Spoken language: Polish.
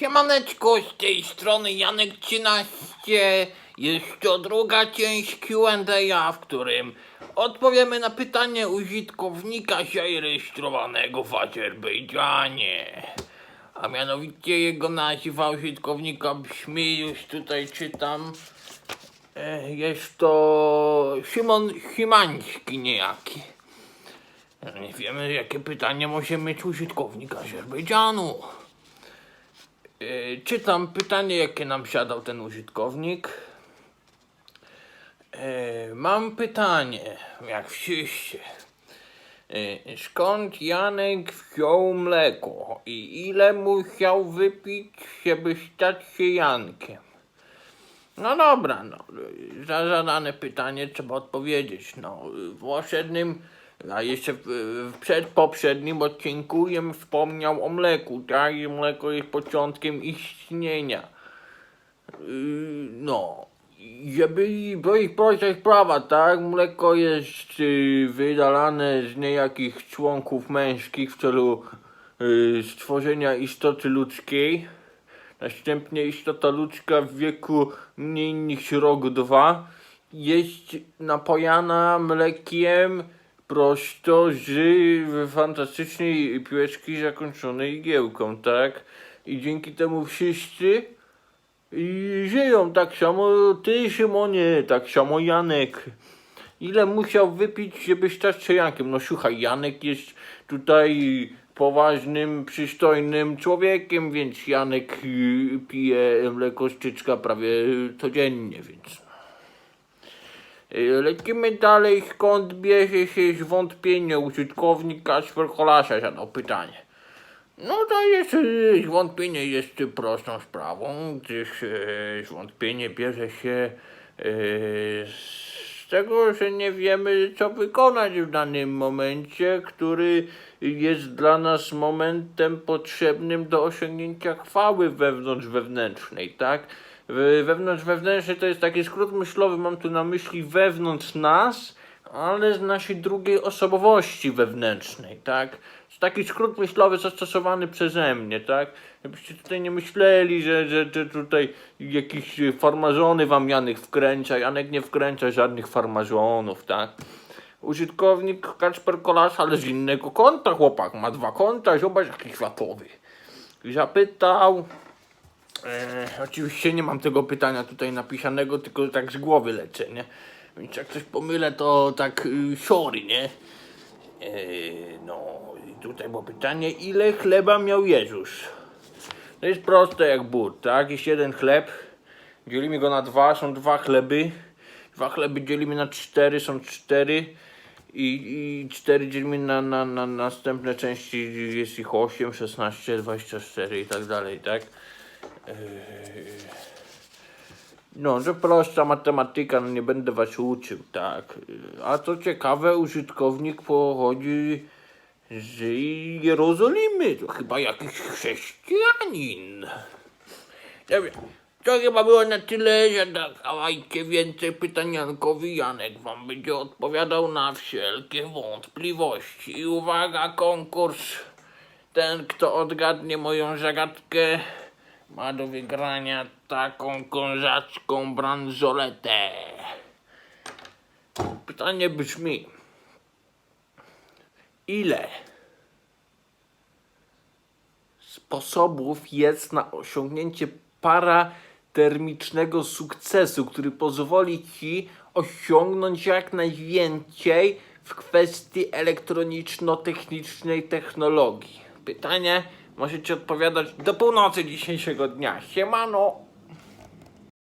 Siemaneczko, z tej strony Janek 13. Jest to druga część Q&A, w którym odpowiemy na pytanie użytkownika zarejestrowanego w Azerbejdżanie. A mianowicie jego nazwa użytkownika brzmi, już tutaj czytam, e, jest to Szymon Szymański niejaki. Nie wiemy, jakie pytanie może mieć użytkownik Azerbejdżanu. Yy, Czytam pytanie, jakie nam siadał ten użytkownik. Yy, Mam pytanie, jak wszyscy. Yy, Skąd Janek wziął mleko i ile musiał wypić, żeby stać się Jankiem? No dobra, no, za zadane pytanie trzeba odpowiedzieć. No, w poprzednim, a jeszcze w, przed poprzednim odcinku jem wspomniał o mleku, tak? I mleko jest początkiem istnienia. Yy, no, żeby powiedzieć prosta sprawa, tak? Mleko jest yy, wydalane z niejakich członków męskich w celu yy, stworzenia istoty ludzkiej. Następnie istota ludzka w wieku mniej niż rok, dwa jest napojana mlekiem prosto z fantastycznej piłeczki zakończonej igiełką, tak? I dzięki temu wszyscy żyją tak samo ty, Szymonie, tak samo Janek. Ile musiał wypić, żeby stać się Jankiem? No słuchaj, Janek jest tutaj poważnym, przystojnym człowiekiem, więc Janek y, pije mleko z prawie codziennie, więc... Y, Lecimy dalej, skąd bierze się zwątpienie użytkownik Kasper Kolasia zadał pytanie. No to jest, y, zwątpienie jest prostą sprawą, gdyż y, zwątpienie bierze się z tego, że nie wiemy co wykonać w danym momencie, który jest dla nas momentem potrzebnym do osiągnięcia chwały wewnątrz wewnętrznej, tak? Wewnątrz wewnętrznej to jest taki skrót myślowy, mam tu na myśli wewnątrz nas, ale z naszej drugiej osobowości wewnętrznej, tak? Taki skrót myślowy zastosowany przeze mnie, tak? Żebyście tutaj nie myśleli, że, że, że tutaj jakiś farmazony wam Janek wkręca. Janek nie wkręca żadnych farmazonów, tak? Użytkownik Kacper Kolas, ale z innego konta, chłopak. Ma dwa konta, zobacz jaki światowy. Zapytał, E, oczywiście nie mam tego pytania tutaj napisanego, tylko tak z głowy lecę, nie? Więc jak coś pomylę, to tak y, sorry, nie? E, no i tutaj było pytanie, ile chleba miał Jezus? To jest proste jak but, tak? Jest jeden chleb, dzielimy go na dwa, są dwa chleby. Dwa chleby dzielimy na cztery, są cztery. I, i cztery dzielimy na, na, na następne części, jest ich 8, 16, 24 i tak dalej, tak? No, to prosta matematyka, no nie będę was uczył, tak. A co ciekawe, użytkownik pochodzi z Jerozolimy, to chyba jakiś chrześcijanin. Dobrze, to chyba było na tyle, że dawajcie więcej pytań Jankowi. Janek wam będzie odpowiadał na wszelkie wątpliwości. I uwaga, konkurs. Ten, kto odgadnie moją zagadkę, ma do wygrania taką kozacką bransoletę. Pytanie brzmi: ile sposobów jest na osiągnięcie paratermicznego sukcesu, który pozwoli ci osiągnąć jak najwięcej w kwestii elektroniczno-technicznej technologii? Pytanie możecie odpowiadać do północy dzisiejszego dnia. Siemano!